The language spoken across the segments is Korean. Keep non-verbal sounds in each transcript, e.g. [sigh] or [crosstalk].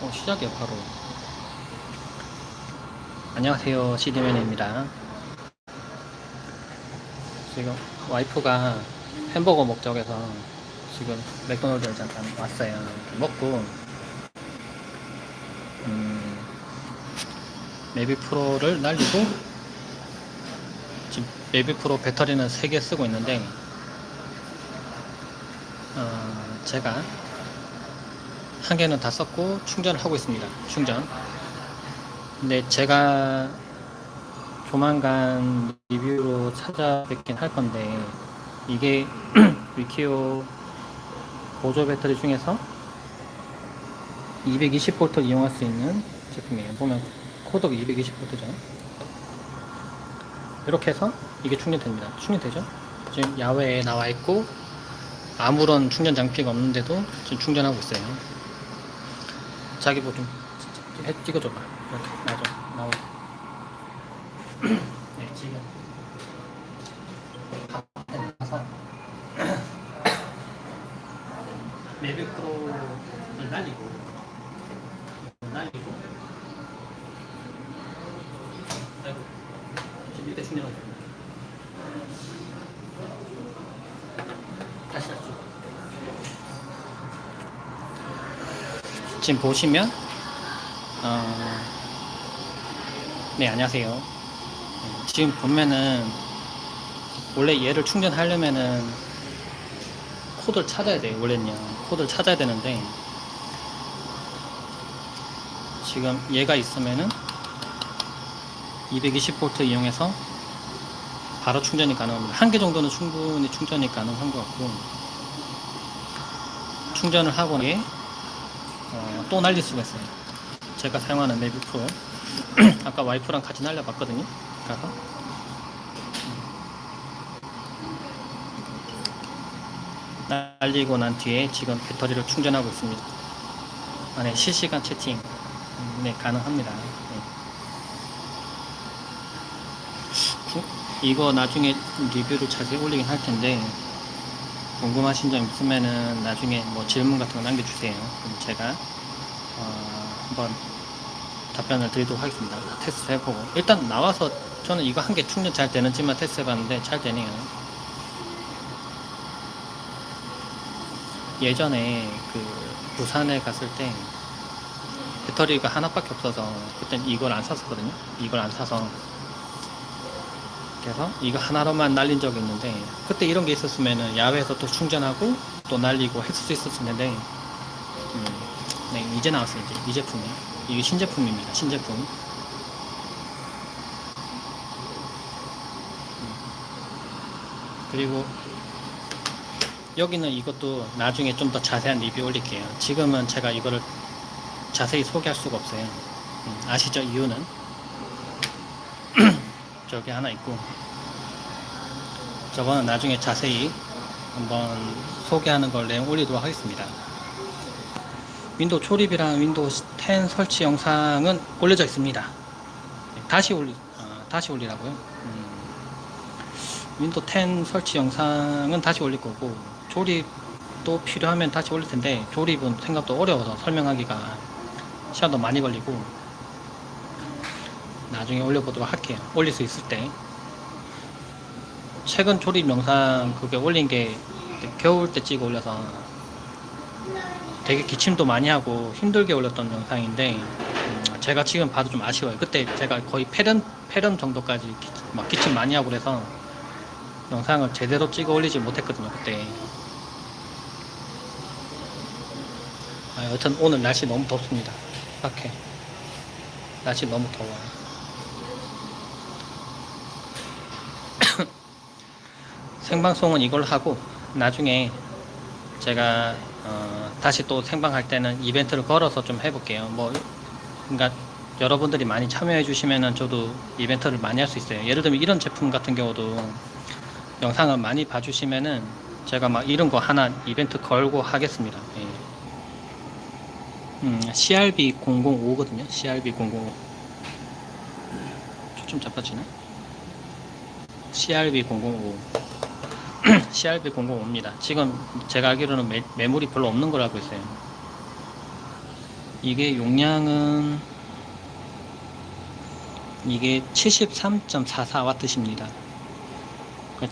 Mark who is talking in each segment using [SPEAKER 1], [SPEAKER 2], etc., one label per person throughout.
[SPEAKER 1] 어, 시작이야 바로. 안녕하세요, 시디맨입니다. 지금 와이프가 햄버거 목적에서 지금 맥도날드에 잠깐 왔어요. 먹고 음, 메비 프로를 날리고 지금 메비 프로 배터리는 3개 쓰고 있는데 어, 제가 한 개는 다 썼고 충전을 하고 있습니다. 충전. 근데 제가 조만간 리뷰로 찾아뵙긴 할 건데 이게 [clears throat] 위키오 보조 배터리 중에서 220V 이용할 수 있는 제품이에요. 보면 코드가 220V죠. 이렇게 해서 이게 충전됩니다. 충전되죠? 지금 야외에 나와 있고 아무런 충전 장치가 없는데도 지금 충전하고 있어요. 자기 뭐 좀 찍어줘봐. 이렇게 나줘 나와. [clears throat] 네 지금 나가서 메비 프로를 날리고 날리고 아이고 지금 이때 충전하고 있습니다. 다시 할게요. 지금 보시면 어, 네 안녕하세요. 네, 지금 보면은 원래 얘를 충전하려면은 코드를 찾아야 돼요 원래는요. 코드를 찾아야 되는데 지금 얘가 있으면은 220V 이용해서 바로 충전이 가능합니다. 한 개 정도는 충분히 충전이 가능한 것 같고 충전을 하고 나에 어, 또 날릴 수가 있어요. 제가 사용하는 메비 프로 [clears throat] 아까 와이프랑 같이 날려봤거든요. 가서 날리고 난 뒤에 지금 배터리를 충전하고 있습니다. 안에 실시간 채팅 음, 네 가능합니다. 네. 구- 이거 나중에 리뷰를 자세히 올리긴 할 텐데 궁금하신 점 있으면은 나중에 뭐 질문 같은 거 남겨주세요. 그럼 제가 어, 한번 답변을 드리도록 하겠습니다. 테스트 해보고 일단 나와서 저는 이거 한 개 충전 잘 되는지만 테스트 해봤는데 잘 되네요. 예전에 그 부산에 갔을 때 배터리가 하나밖에 없어서 그땐 이걸 안 샀었거든요. 이걸 안 사서 그래서 이거 하나로만 날린 적이 있는데 그때 이런 게 있었으면은 야외에서 또 충전하고 또 날리고 했을 수 있었을 텐데 음, 네 이제 나왔어요 이제. 이 제품이. 이게 신제품입니다 신제품. 음. 그리고 여기는 이것도 나중에 좀 더 자세한 리뷰 올릴게요. 지금은 제가 이거를 자세히 소개할 수가 없어요. 음, 아시죠 이유는 저기 하나 있고 저거는 나중에 자세히 한번 소개하는 걸 내용 올리도록 하겠습니다. 윈도우 초립이랑 윈도우 10 설치 영상은 올려져 있습니다. 네, 다시 올리 아, 다시 올리라고요. 음, 윈도우 10 설치 영상은 다시 올릴 거고 조립도 필요하면 다시 올릴 텐데 조립은 생각보다 어려워서 설명하기가 시간도 많이 걸리고 나중에 올려보도록 할게요. 올릴 수 있을 때. 최근 조립 영상 그게 올린 게 겨울 때 찍어 올려서 되게 기침도 많이 하고 힘들게 올렸던 영상인데 음, 제가 지금 봐도 좀 아쉬워요. 그때 제가 거의 패런 패런 정도까지 기, 막 기침 많이 하고 그래서 영상을 제대로 찍어 올리지 못했거든요. 그때. 아, 여튼 오늘 날씨 너무 덥습니다. 밖에 날씨 너무 더워요. 생방송은 이걸 하고 나중에 제가 어, 다시 또 생방할 때는 이벤트를 걸어서 좀 해볼게요. 뭐 그러니까 여러분들이 많이 참여해 주시면은 저도 이벤트를 많이 할 수 있어요. 예를 들면 이런 제품 같은 경우도 영상을 많이 봐주시면은 제가 막 이런 거 하나 이벤트 걸고 하겠습니다. 예. 음, CRB 005거든요. CRB 005. 초점 잡아지나? CRB 005. CRB 005입니다. 지금 제가 알기로는 매, 매물이 별로 없는 걸 알고 있어요. 이게 용량은 이게 73.44W입니다.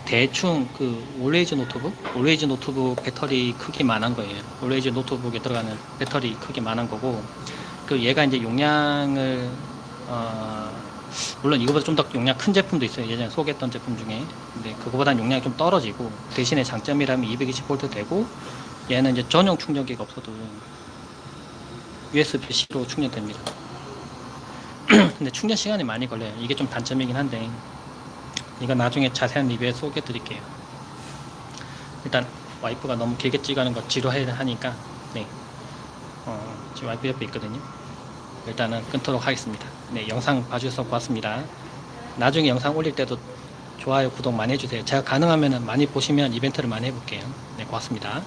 [SPEAKER 1] 대충 그 올레이즈 노트북, 올레이즈 노트북 배터리 크기만 한 거예요. 올레이즈 노트북에 들어가는 배터리 크기만 한 거고, 그 얘가 이제 용량을 어, 물론 이거보다 좀 더 용량 큰 제품도 있어요. 예전에 소개했던 제품 중에. 근데 그거보다는 용량이 좀 떨어지고 대신에 장점이라면 220V 되고 얘는 이제 전용 충전기가 없어도 USB-C로 충전됩니다. [clears throat] 근데 충전 시간이 많이 걸려요. 이게 좀 단점이긴 한데 이거 나중에 자세한 리뷰에 소개해 드릴게요. 일단 와이프가 너무 길게 찍어하는 거 지루해 하니까 네. 어, 지금 와이프 옆에 있거든요. 일단은 끊도록 하겠습니다. 네, 영상 봐주셔서 고맙습니다. 나중에 영상 올릴 때도 좋아요, 구독 많이 해주세요. 제가 가능하면 많이 보시면 이벤트를 많이 해볼게요. 네, 고맙습니다.